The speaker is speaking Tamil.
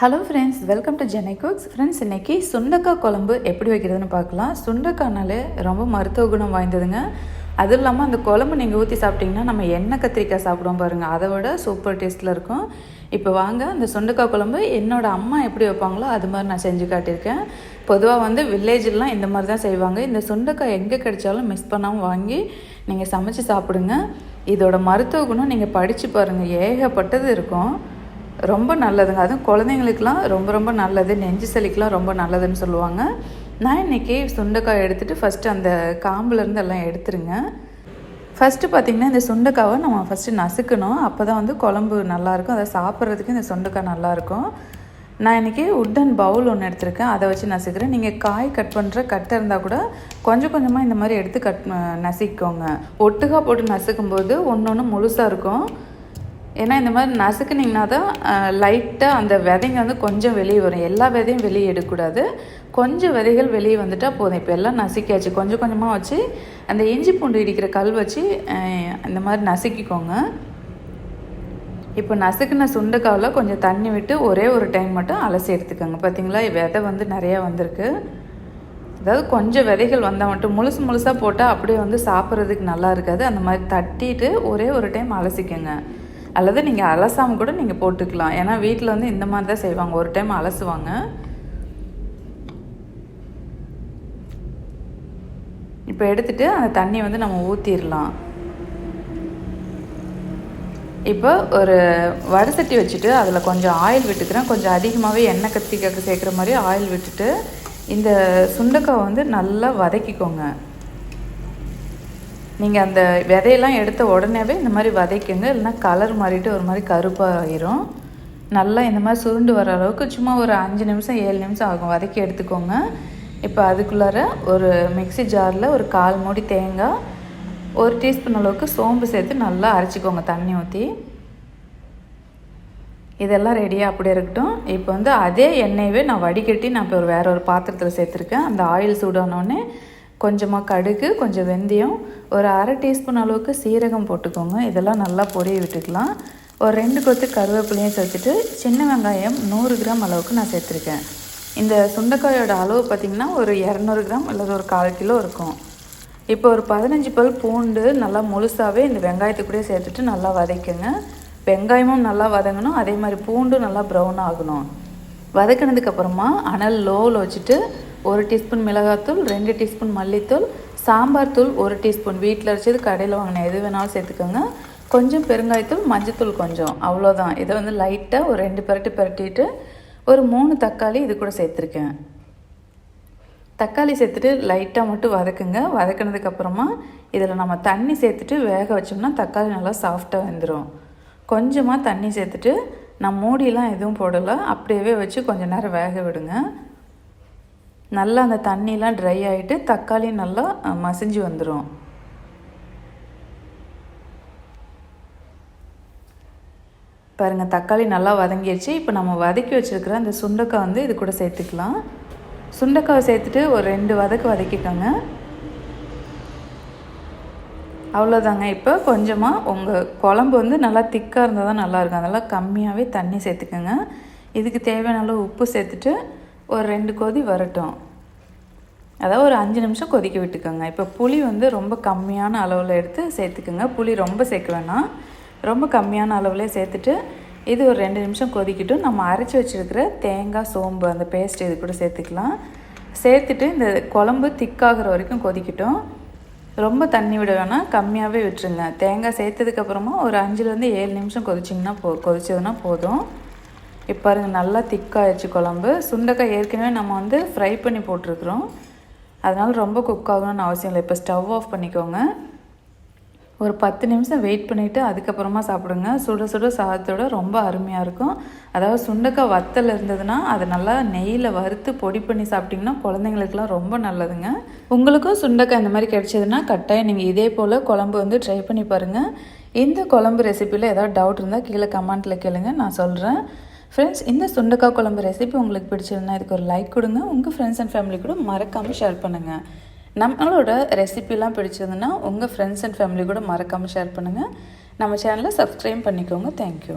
ஹலோ ஃப்ரெண்ட்ஸ் வெல்கம் டு ஜெனை குக்ஸ் ஃப்ரெண்ட்ஸ் இன்னைக்கு சுண்டக்காய் குழம்பு எப்படி வைக்கிறதுன்னு பார்க்கலாம். சுண்டக்காய்னாலே ரொம்ப மருத்துவ குணம் வாய்ந்ததுங்க. அதுவும் இல்லாமல் அந்த குழம்பு நீங்கள் ஊற்றி சாப்பிட்டிங்கன்னா நம்ம எண்ணெய் கத்திரிக்காய் சாப்பிடுவோம் பாருங்கள் அதை விட சூப்பர் டேஸ்ட்டில் இருக்கும். இப்போ வாங்க அந்த சுண்டக்காய் குழம்பு என்னோட அம்மா எப்படி வைப்பாங்களோ அது மாதிரி நான் செஞ்சு காட்டியிருக்கேன். பொதுவாக வந்து வில்லேஜ்லாம் இந்த மாதிரி தான் செய்வாங்க. இந்த சுண்டக்காய் எங்கே கிடைச்சாலும் மிஸ் பண்ணாமல் வாங்கி நீங்கள் சமைச்சு சாப்பிடுங்க. இதோட மருத்துவ குணம் நீங்கள் படித்து பாருங்கள் ஏகப்பட்டது இருக்கும். ரொம்ப நல்லதுங்க. அதுவும் குழந்தைங்களுக்குலாம் ரொம்ப ரொம்ப நல்லது. நெஞ்சு சளிக்கெலாம் ரொம்ப நல்லதுன்னு சொல்லுவாங்க. நான் இன்றைக்கி சுண்டைக்காய் எடுத்துகிட்டு ஃபஸ்ட்டு அந்த காம்புலேருந்து எல்லாம் எடுத்துருங்க. ஃபஸ்ட்டு பார்த்திங்கன்னா இந்த சுண்டைக்காவை நம்ம ஃபஸ்ட்டு நசுக்கணும். அப்போ தான் வந்து குழம்பு நல்லாயிருக்கும். அதை சாப்பிட்றதுக்கு இந்த சுண்டைக்காய் நல்லாயிருக்கும். நான் இன்றைக்கி உட்டன் பவுல் ஒன்று எடுத்திருக்கேன். அதை வச்சு நசுக்கிறேன். நீங்கள் காய் கட் பண்ணுற கட்டை இருந்தால் கூட கொஞ்சம் கொஞ்சமாக இந்த மாதிரி எடுத்து கட் நசிக்கோங்க ஒட்டுக்காக போட்டு நசுக்கும்போது ஒன்று ஒன்று முழுசாக இருக்கும். ஏன்னா இந்த மாதிரி நசுக்குனிங்கன்னா தான் லைட்டாக அந்த விதைங்க வந்து கொஞ்சம் வெளியே வரும். எல்லா விதையும் வெளியே எடுக்கக்கூடாது. கொஞ்சம் விதைகள் வெளியே வந்துட்டால் போதும். இப்போ எல்லாம் நசுக்கியாச்சு. கொஞ்சம் கொஞ்சமாக வச்சு அந்த இஞ்சி பூண்டு இடிக்கிற கல் வச்சு இந்த மாதிரி நசுக்கிக்கோங்க. இப்போ நசுக்குன சுண்டைக்காவில் கொஞ்சம் தண்ணி விட்டு ஒரே ஒரு டைம் மட்டும் அலசி எடுத்துக்கோங்க. பார்த்தீங்களா விதை வந்து நிறையா வந்திருக்கு. அதாவது கொஞ்சம் விதைகள் வந்தால் மட்டும் முழுசு முழுசாக போட்டால் அப்படியே வந்து சாப்பிட்றதுக்கு நல்லா இருக்காது. அந்த மாதிரி தட்டிட்டு ஒரே ஒரு டைம் அலசிக்கோங்க. அல்லது நீங்கள் அலசாமல் கூட நீங்கள் போட்டுக்கலாம். ஏன்னா வீட்டில் வந்து இந்த மாதிரி தான் செய்வாங்க. ஒரு டைம் அலசுவாங்க. இப்போ எடுத்துகிட்டு அந்த தண்ணியை வந்து நம்ம ஊற்றிடலாம் இப்போ ஒரு வடசட்டி வச்சுட்டு அதில் கொஞ்சம் ஆயில் விட்டுக்கிறேன். கொஞ்சம் அதிகமாகவே எண்ணெய் கத்திரிக்காய்க்கு சேர்க்குற மாதிரி ஆயில் விட்டுட்டு இந்த சுண்டக்காய் வந்து நல்லா வதக்கிக்கோங்க. நீங்கள் அந்த விதையெல்லாம் எடுத்த உடனேவே இந்த மாதிரி வதைக்குங்க. இல்லைனா கலர் மாறிட்டு ஒரு மாதிரி கருப்பாக ஆயிரும் நல்லா இந்த மாதிரி சுருண்டு வர அளவுக்கு சும்மா ஒரு அஞ்சு நிமிஷம் ஏழு நிமிஷம் ஆகும். வதக்கி எடுத்துக்கோங்க. இப்போ அதுக்குள்ளார ஒரு மிக்சி ஜாரில் ஒரு கால் மூடி தேங்காய் ஒரு டீஸ்பூன் அளவுக்கு சோம்பு சேர்த்து நல்லா அரைச்சிக்கோங்க தண்ணி ஊற்றி இதெல்லாம் ரெடியாக அப்படியே இருக்கட்டும். இப்போ வந்து அதே எண்ணெயவே நான் வடிகட்டி நான் இப்போ ஒரு வேற ஒரு பாத்திரத்தில் சேர்த்துருக்கேன். அந்த ஆயில் சூடானோடனே கொஞ்சமாக கடுகு கொஞ்சம் வெந்தயம் ஒரு அரை டீஸ்பூன் அளவுக்கு சீரகம் போட்டுக்கோங்க. இதெல்லாம் நல்லா பொரிய விட்டுக்கலாம். ஒரு ரெண்டு கொத்து கருவேப்பிலையும் சேர்த்துட்டு சின்ன வெங்காயம் நூறு கிராம் அளவுக்கு நான் சேர்த்துருக்கேன். இந்த சுண்டைக்காயோட அளவு பார்த்திங்கன்னா ஒரு இரநூறு கிராம் அல்லது ஒரு கால் கிலோ இருக்கும். இப்போ ஒரு பதினஞ்சு பல் பூண்டு நல்லா முழுசாகவே இந்த வெங்காயத்தை சேர்த்துட்டு நல்லா வதக்குங்க. வெங்காயமும் நல்லா வதங்கணும் அதே மாதிரி பூண்டும் நல்லா ப்ரௌன் ஆகணும். வதக்கினதுக்கப்புறமா அனல் லோவில் வச்சுட்டு ஒரு டீஸ்பூன் மிளகாத்தூள் ரெண்டு டீஸ்பூன் மல்லித்தூள் சாம்பார் தூள் ஒரு டீஸ்பூன். வீட்டில் அரைச்சது கடையில் வாங்கின எது வேணாலும் சேர்த்துக்கோங்க. கொஞ்சம் பெருங்காயத்தூள் மஞ்சத்தூள் கொஞ்சம். அவ்வளோதான் இதை வந்து லைட்டாக ஒரு ரெண்டு பரட்டு பரட்டிட்டு ஒரு மூணு தக்காளி இது கூட சேர்த்துருக்கேன். தக்காளி சேர்த்துட்டு லைட்டாக மட்டும் வதக்குங்க. வதக்கினதுக்கப்புறமா இதில் நம்ம தண்ணி சேர்த்துட்டு வேக வச்சோம்னா தக்காளி நல்லா சாஃப்டாக வந்துடும் கொஞ்சமாக தண்ணி சேர்த்துட்டு நான் மூடியெலாம் எதுவும் போடலை. அப்படியே வச்சு கொஞ்சம் நேரம் வேக விடுங்க. நல்லா அந்த தண்ணிலாம் ட்ரை ஆகிட்டு தக்காளி நல்லா மசிஞ்சு வந்துடும் பாருங்கள் தக்காளி நல்லா வதங்கிடுச்சு இப்போ நம்ம வதக்கி வச்சுருக்கிற அந்த சுண்டக்காய் வந்து இது கூட சேர்த்துக்கலாம். சுண்டக்காவை சேர்த்துட்டு ஒரு ரெண்டு வதக்கு வதக்கிக்கோங்க. அவ்வளோதாங்க இப்போ கொஞ்சமாக உங்கள் குழம்பு வந்து நல்லா திக்காக இருந்தால் தான் நல்லாயிருக்கும் அதெல்லாம் கம்மியாகவே தண்ணி சேர்த்துக்கோங்க. இதுக்கு தேவையான அளவு உப்பு சேர்த்துட்டு ஒரு ரெண்டு கொதி வரட்டும். அதாவது ஒரு அஞ்சு நிமிஷம் கொதிக்க விட்டுக்கோங்க. இப்போ புளி வந்து ரொம்ப கம்மியான அளவில் எடுத்து சேர்த்துக்குங்க. புளி ரொம்ப சேர்க்க வேணாம். ரொம்ப கம்மியான அளவில் சேர்த்துட்டு இது ஒரு ரெண்டு நிமிஷம் கொதிக்கட்டும். நம்ம அரைச்சி வச்சுருக்கிற தேங்காய் சோம்பு அந்த பேஸ்ட் இது கூட சேர்த்துக்கலாம். சேர்த்துட்டு இந்த குழம்பு திக்காகிற வரைக்கும் கொதிக்கட்டும். ரொம்ப தண்ணி விட வேணாம். கம்மியாகவே விட்டுருங்க. தேங்காய் சேர்த்ததுக்கப்புறமா ஒரு அஞ்சுலேருந்து ஏழு நிமிஷம் கொதிச்சிங்கன்னா போ கொதிச்சதுன்னா போதும். இப்போ பாருங்கள் நல்லா திக்காகிடுச்சு குழம்பு. சுண்டைக்காய் ஏற்கனவே நம்ம வந்து ஃப்ரை பண்ணி போட்டிருக்குறோம். அதனால் ரொம்ப குக் ஆகணும்னு அவசியம் இல்லை. இப்போ ஸ்டவ் ஆஃப் பண்ணிக்கோங்க. ஒரு பத்து நிமிஷம் வெயிட் பண்ணிவிட்டு அதுக்கப்புறமா சாப்பிடுங்க. சுட சுட சாதத்தோட ரொம்ப அருமையாக இருக்கும். அதாவது சுண்டைக்காய் வத்தல் இருந்ததுன்னா அதை நல்லா நெய்யில் வறுத்து பொடி பண்ணி சாப்பிட்டிங்கன்னா குழந்தைங்களுக்குலாம் ரொம்ப நல்லதுங்க. உங்களுக்கும் சுண்டைக்காய் இந்த மாதிரி கிடைச்சதுன்னா கட்டாயம் நீங்கள் இதே போல் குழம்பு வந்து ட்ரை பண்ணி பாருங்கள் இந்த குழம்பு ரெசிப்பியில் ஏதாவது டவுட் இருந்தால் கீழே கமெண்ட்டில் கேளுங்க. நான் சொல்கிறேன் ஃப்ரெண்ட்ஸ் இந்த சுண்டக்காய் குழம்பு ரெசிபி உங்களுக்கு பிடிச்சிருந்தா இதுக்கு ஒரு லைக் கொடுங்க. உங்கள் ஃப்ரெண்ட்ஸ் அண்ட் ஃபேமிலி கூட மறக்காமல் ஷேர் பண்ணுங்கள் நம்மளோட ரெசிபிலாம் பிடிச்சதுன்னா உங்கள் ஃப்ரெண்ட்ஸ் அண்ட் ஃபேமிலி கூட மறக்காமல் ஷேர் பண்ணுங்கள் நம்ம சேனலை சப்ஸ்கிரைப் பண்ணிக்கோங்க. தேங்க்யூ